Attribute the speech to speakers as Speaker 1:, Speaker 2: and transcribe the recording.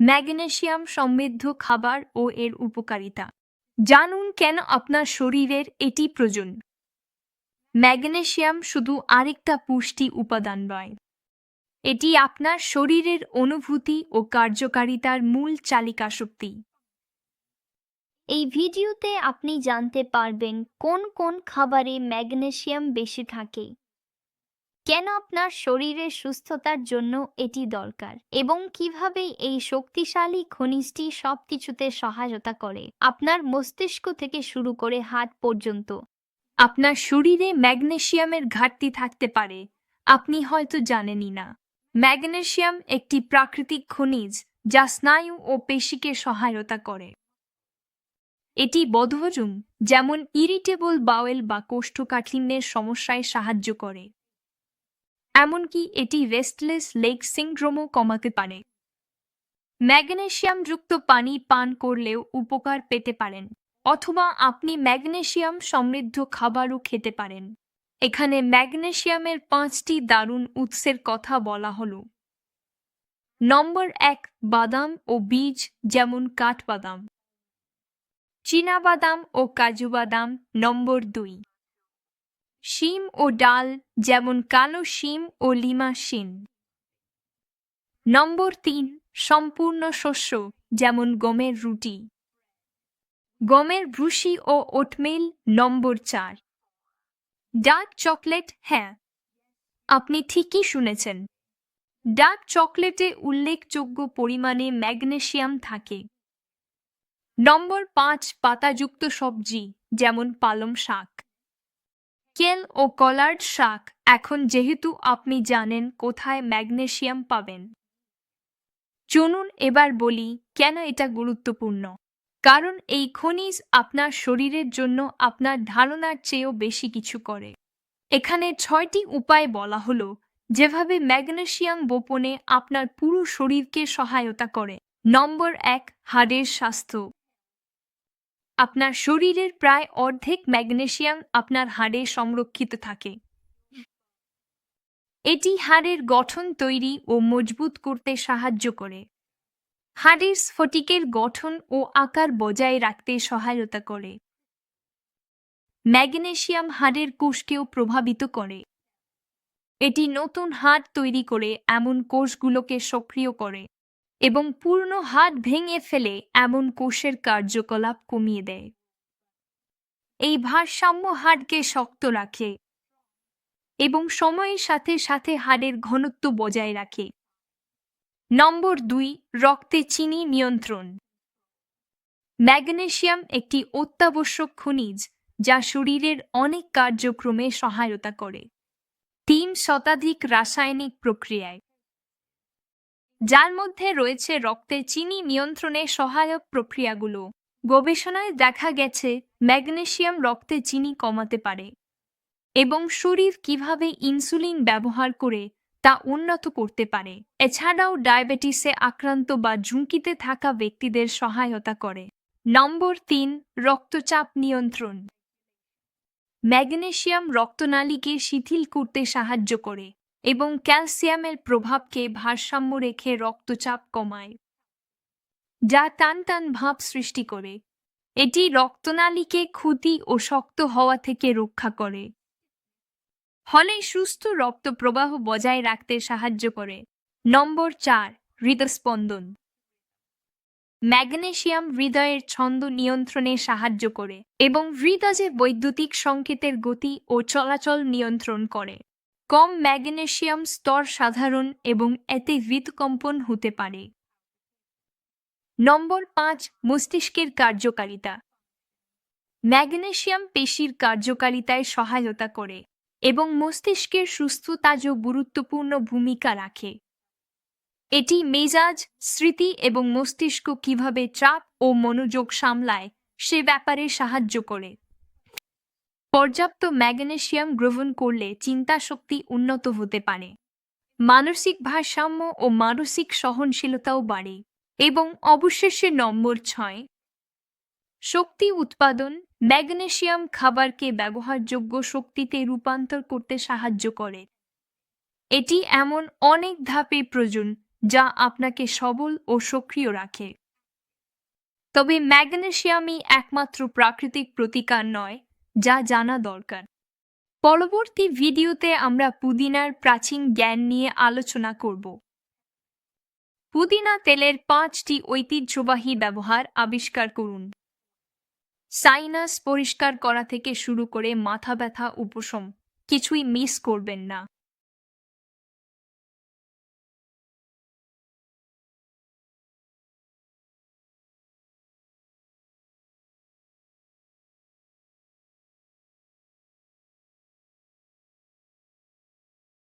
Speaker 1: Magnesium সমৃদ্ধ খাবার ও এর উপকারিতা। জানুন কেন আপনার শরীরের এটি প্রয়োজন। ম্যাগনেশিয়াম শুধু আরেকটা পুষ্টি উপাদান নয়, এটি আপনার শরীরের অনুভূতি ও কার্যকারিতার মূল চালিকা শক্তি।
Speaker 2: এই ভিডিওতে আপনি জানতে পারবেন কোন কোন খাবারে ম্যাগনেশিয়াম বেশি থাকে। কেন আপনার শরীরের সুস্থতার জন্য এটি দরকার? এবং কীভাবে এই শক্তিশালী খনিজটি সবকিছুতে সহায়তা করে? আপনার মস্তিষ্ক থেকে শুরু করে হাত পর্যন্ত।
Speaker 1: আপনার শরীরে ম্যাগনেশিয়ামের ঘাটতি থাকতে পারে। আপনি হয়তো জানেনই না। ম্যাগনেশিয়াম একটি প্রাকৃতিক খনিজ যা স্নায়ু ও পেশিকে সহায়তা করে। এটি বদহজম, যেমন ইরিটেবল বাওয়েল বা কোষ্ঠকাঠিন্যের সমস্যায় সাহায্য করে। এমনকি এটি রেস্টলেস লেগ সিন্ড্রোমও কমাতে পারে। ম্যাগনেশিয়ামযুক্ত পানি পান করলেও উপকার পেতে পারেন, অথবা আপনি ম্যাগনেশিয়াম সমৃদ্ধ খাবারও খেতে পারেন। এখানে ম্যাগনেশিয়ামের পাঁচটি দারুণ উৎসের কথা বলা হলো। নম্বর এক, বাদাম ও বীজ যেমন কাঠবাদাম। চীনাবাদাম ও কাজু বাদাম নম্বর দুই শিম ও ডাল, যেমন কালো শিম ও লিমা শিম। নম্বর তিন, সম্পূর্ণ শস্য, যেমন গমের রুটি। গমের ভুসি ও ওটমেল, নম্বর চার। ডার্ক চকলেট হ্যাঁ। আপনি ঠিকই শুনেছেন। ডার্ক চকলেটে উল্লেখযোগ্য পরিমাণে ম্যাগনেসিয়াম থাকে। নম্বর পাঁচ, পাতাযুক্ত সবজি, যেমন পালং শাক। কেল ও কলার্ড শাক। এখন যেহেতু আপনি জানেন কোথায় ম্যাগনেশিয়াম পাবেন। চলুন এবার বলি, কেন এটা গুরুত্বপূর্ণ? কারণ এই খনিজ আপনার শরীরের জন্য আপনার ধারণার চেয়েও বেশি কিছু করে। এখানে ছয়টি উপায় বলা হলো, যেভাবে ম্যাগনেশিয়াম বোপনে আপনার পুরো শরীরকে সহায়তা করে। নম্বর এক, হাড়ের স্বাস্থ্য। আপনার শরীরের প্রায় অর্ধেক ম্যাগনেশিয়াম আপনার হাড়ে সংরক্ষিত থাকে। এটি হাড়ের গঠন তৈরি ও মজবুত করতে সাহায্য করে। হাড়ের স্ফটিকের গঠন ও আকার বজায় রাখতে সহায়তা করে। ম্যাগনেশিয়াম হাড়ের কোষকেও প্রভাবিত করে। এটি নতুন হাড় তৈরি করে এমন কোষগুলোকে সক্রিয় করে। এবং পূর্ণ হাড় ভেঙে ফেলে এমন কোষের কার্যকলাপ কমিয়ে দেয়। এই ভারসাম্য হাড়কে শক্ত রাখে এবং সময়ের সাথে সাথে হাড়ের ঘনত্ব বজায় রাখে। নম্বর দুই, রক্তে চিনি নিয়ন্ত্রণ। ম্যাগনেশিয়াম একটি অত্যাবশ্যক খনিজ যা শরীরের অনেক কার্যক্রমে সহায়তা করে। তিন শতাধিক রাসায়নিক প্রক্রিয়ায়। যার মধ্যে রয়েছে রক্তে চিনি নিয়ন্ত্রণে সহায়ক প্রক্রিয়াগুলো। গবেষণায় দেখা গেছে ম্যাগনেশিয়াম রক্তে চিনি কমাতে পারে এবং শরীর কীভাবে ইনসুলিন ব্যবহার করে তা উন্নত করতে পারে। এছাড়াও ডায়াবেটিসে আক্রান্ত বা ঝুঁকিতে থাকা ব্যক্তিদের সহায়তা করে। নম্বর তিন, রক্তচাপ নিয়ন্ত্রণ। ম্যাগনেশিয়াম রক্তনালীকে শিথিল করতে সাহায্য করে। এবং ক্যালসিয়ামের প্রভাবকে ভারসাম্য রেখে রক্তচাপ কমায়, যা টান টান ভাব সৃষ্টি করে। এটি রক্তনালীকে ক্ষতি ও শক্ত হওয়া থেকে রক্ষা করে। ফলে সুস্থ রক্ত প্রবাহ বজায় রাখতে সাহায্য করে। নম্বর চার, হৃদস্পন্দন। ম্যাগনেশিয়াম হৃদয়ের ছন্দ নিয়ন্ত্রণে সাহায্য করে এবং হৃদয়ে বৈদ্যুতিক সংকেতের গতি ও চলাচল নিয়ন্ত্রণ করে। কম ম্যাগনেশিয়াম স্তর সাধারণ এবং এতে হৃদকম্পন হতে পারে। নম্বর পাঁচ, মস্তিষ্কের কার্যকারিতা। ম্যাগনেশিয়াম পেশির কার্যকারিতায় সহায়তা করে এবং মস্তিষ্কের সুস্থতাজও গুরুত্বপূর্ণ ভূমিকা রাখে। এটি মেজাজ, স্মৃতি এবং মস্তিষ্ক কীভাবে চাপ ও মনোযোগ সামলায় সে ব্যাপারে সাহায্য করে। পর্যাপ্ত ম্যাগনেশিয়াম গ্রহণ করলে চিন্তাশক্তি উন্নত হতে পারে। মানসিক ভারসাম্য ও মানসিক সহনশীলতাও বাড়ে এবং অবশেষে নম্বর ছয়, শক্তি উৎপাদন ম্যাগনেশিয়াম খাবারকে ব্যবহারযোগ্য শক্তিতে রূপান্তর করতে সাহায্য করে। এটি এমন অনেক ধাপে প্রয়োজন যা আপনাকে সবল ও সক্রিয় রাখে। তবে ম্যাগনেশিয়ামই একমাত্র প্রাকৃতিক প্রতিকার নয় যা জানা দরকার। পরবর্তী ভিডিওতে আমরা পুদিনার প্রাচীন জ্ঞান নিয়ে আলোচনা করব। পুদিনা তেলের পাঁচটি ঐতিহ্যবাহী ব্যবহার আবিষ্কার করুন। সাইনাস পরিষ্কার করা থেকে শুরু করে মাথা ব্যথা, উপশম, কিছুই মিস করবেন না।